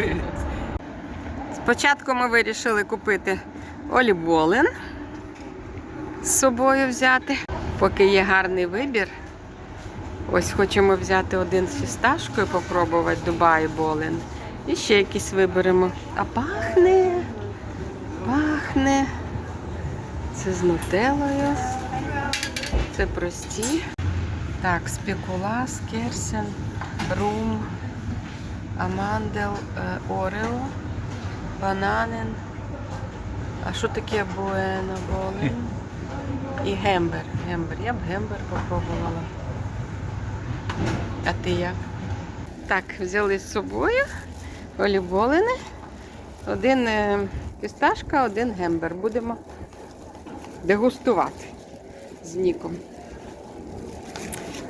гривень. Спочатку ми вирішили купити оліволен з собою взяти. Поки є гарний вибір. Ось хочемо взяти один з фісташкою, попробувати Дубай Болен. І ще якийсь виберемо. А пахне, пахне. Це з нутеллою. Це прості. Так, спекула, скерсен, рум, амандел, е, орео, бананен. А що таке буено болен? І гембер. Гембер. Я б гембер попробувала. А ти як? Так, взяли з собою оліволини. Один е, фісташка, один гембер. Будемо дегустувати з Ніком.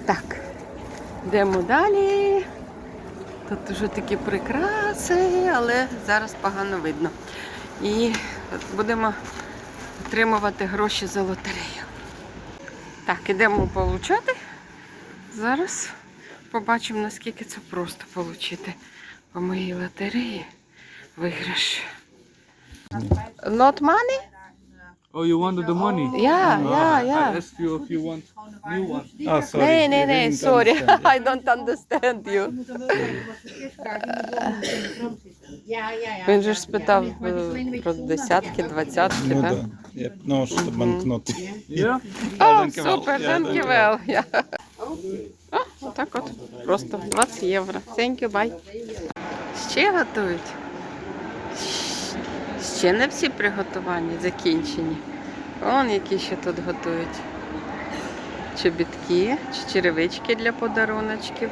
Так, йдемо далі. Тут вже такі прикраси, але зараз погано видно. І будемо отримувати гроші за лотерею. Так, ідемо получати. Зараз побачимо, наскільки це просто отримати по моїй лотереї виграш. Not money? Oh, you wanted the money? Yeah, Uh, yeah, I yeah. asked you if you want new one. Ah, sorry. Nee, nee, I nee, didn't sorry. understand. I don't understand you. Ja, ja, ja. Він же ж спитав е, про десятки, двадцятки, Ну так? да. Я ну, що банкноти. Yeah? О, dankjewel. супер, Ja, dankjewel. Я. О, отак от. Просто 20 євро. Thank you, bye. Ще готують. Ще не всі приготування закінчені. Вон які ще тут готують. Чобітки чи черевички для подаруночків.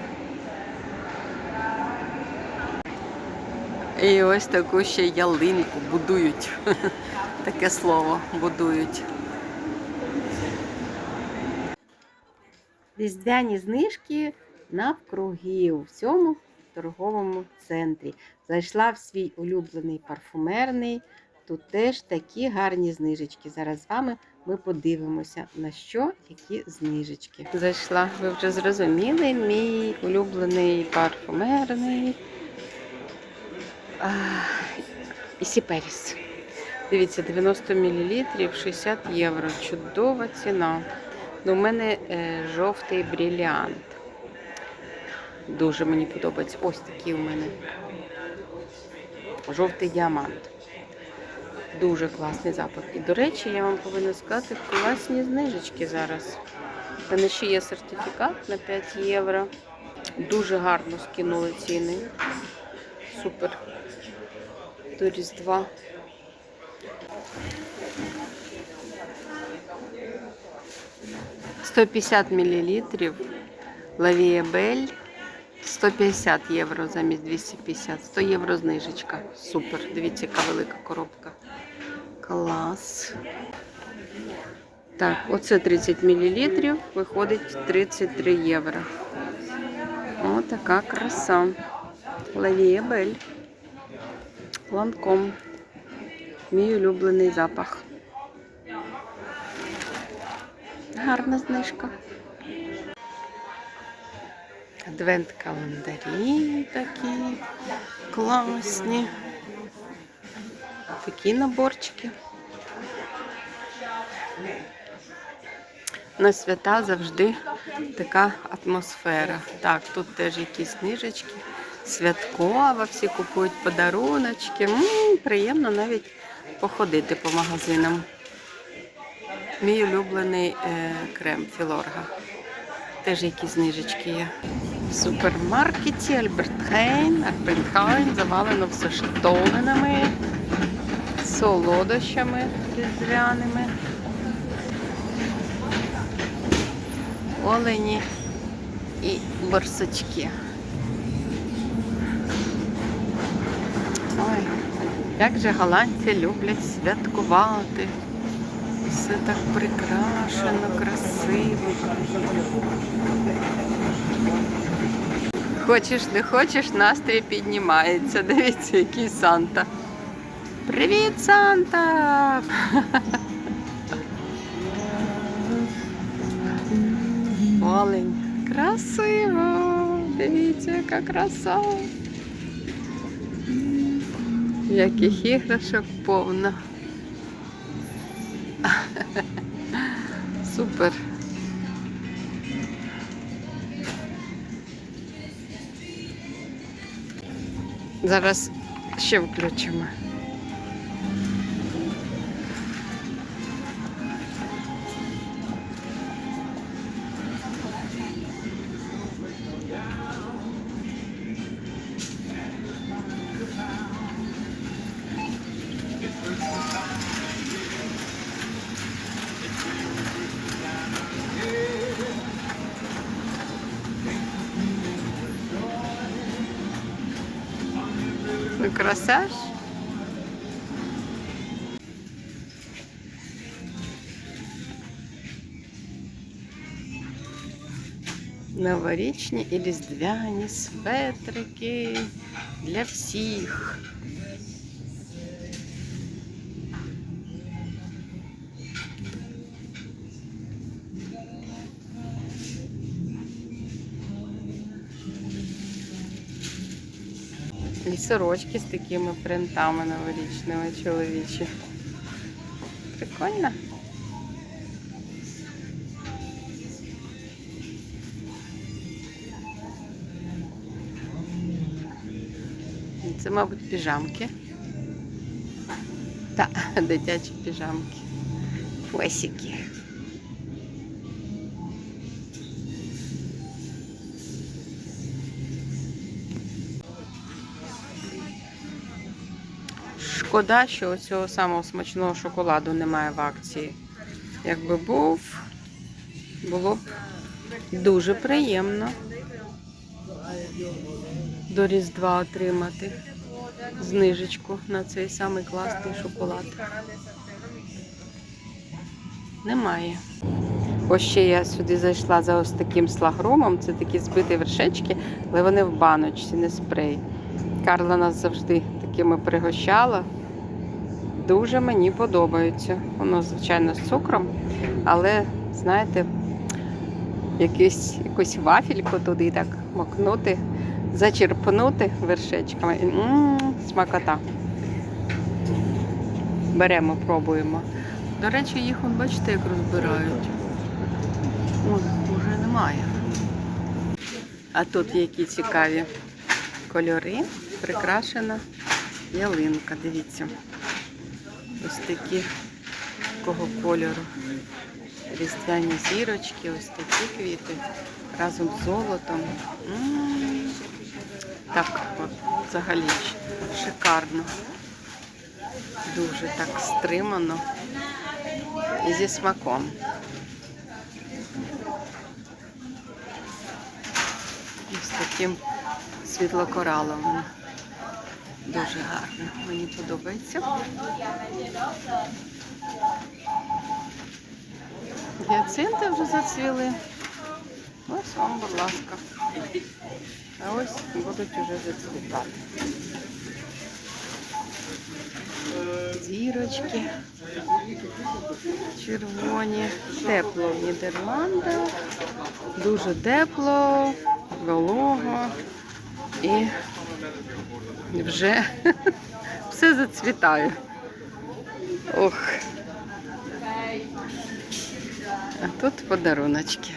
І ось таку ще ялинку будують. Таке слово будують. Різдвяні знижки навкруги у всьому торговому центрі. Зайшла в свій улюблений парфумерний. Тут теж такі гарні знижечки. Зараз з вами ми подивимося, на що які знижечки. Зайшла, ви вже зрозуміли, мій улюблений парфумерний. Ісіперіс. Дивіться, 90 мл, 60 євро. Чудова ціна. Ну, у мене е, жовтий бріліант. Дуже мені подобається. Ось такий у мене. Жовтий діамант. Дуже класний запах. І, до речі, я вам повинна сказати, класні знижечки зараз. У мене ще є сертифікат на 5 євро. Дуже гарно скинули ціни. Супер. До Різдва. Сто п'ятдесят мілілітрів Лавія Бель 150 євро замість 250. 100 євро знижечка. Супер. Дивіться, яка велика коробка. Клас. Так, оце 30 мл, виходить 33 євро. О, така краса. Лавія Бель. Ланком. Мій улюблений запах. Гарна знижка. Адвент календарі такі класні. Такі наборчики. На свята завжди така атмосфера. Так, тут теж якісь книжечки. Святкова, всі купують подаруночки. М, приємно навіть походити по магазинам. Мій улюблений е, крем Філорга. Теж якісь знижечки є. В супермаркеті Альберт Хейн. Альберт Хейн завалено все штовинами, солодощами різдвяними. Олені і борсочки. Ой, як же голландці люблять святкувати. Все так прикрашено, красиво. Хочеш, не хочеш, настрій піднімається. Дивіться, який Санта. Привіт, Санта! Олень. Красиво! Дивіться, яка краса. Яких іграшок повно. Супер. Зараз ще включимо. Красаж. Новорічні і різдвяні светрики для всіх. І сорочки з такими принтами новорічними чоловічі. Прикольно. Це, мабуть, піжамки. Та, дитячі піжамки. Песики. Шкода, що цього самого смачного шоколаду немає в акції. Якби був, було б дуже приємно до Різдва отримати знижечку на цей самий класний шоколад. Немає. Ось ще я сюди зайшла за ось таким слагромом. Це такі збиті вершечки, але вони в баночці, не спрей. Карла нас завжди такими пригощала. Дуже мені подобаються. Воно, звичайно, з цукром, але, знаєте, якийсь, якусь вафельку туди так макнути, зачерпнути вершечками. і, м смакота. Беремо, пробуємо. До речі, їх, он, бачите, як розбирають. Ой, вже немає. А тут які цікаві кольори, прикрашена ялинка. Дивіться. Ось такі такого кольору. Різдвяні зірочки, ось такі квіти разом з золотом. М, Так, от, взагалі шикарно. Дуже так стримано і зі смаком. Ось таким світлокораловим. Дуже гарно. Мені подобається. Гіацинти вже зацвіли. Ось вам, будь ласка. А ось будуть вже зацвітати. Зірочки. Червоні. Тепло в Нідерландах. Дуже тепло, волого. І вже все зацвітає. Ох. А тут подаруночки.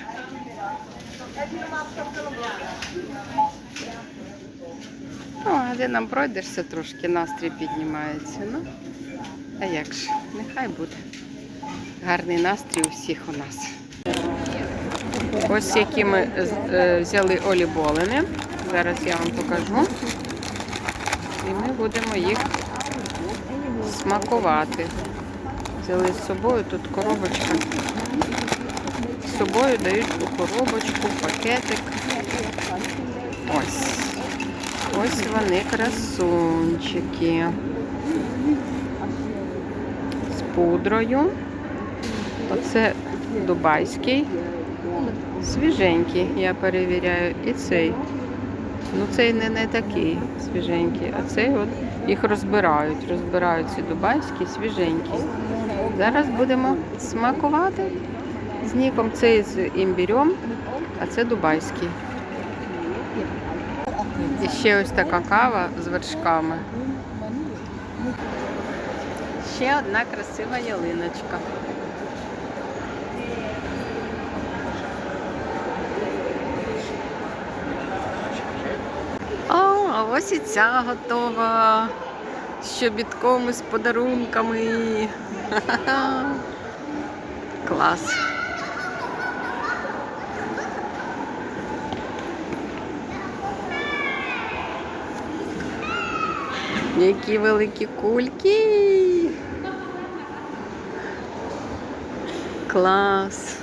О, а де нам пройдешся трошки, настрій піднімається. Ну, а як ж, нехай буде. Гарний настрій у всіх у нас. Ось які ми е, взяли оліболини. Зараз я вам покажу. І ми будемо їх смакувати. Взяли з собою тут коробочка. З собою дають у коробочку, пакетик. Ось. Ось вони красунчики. З пудрою. Оце дубайський. Свіженький, я перевіряю. І цей. Ну, цей не, не такий свіженький, а цей от їх розбирають. Розбирають ці дубайські, свіженькі. Зараз будемо смакувати з ніком. Цей з імбірем, а це дубайський. І ще ось така кава з вершками. Ще одна красива ялиночка. О, а ось і ця готова. З щобітком і з подарунками. Клас. Які великі кульки. Клас.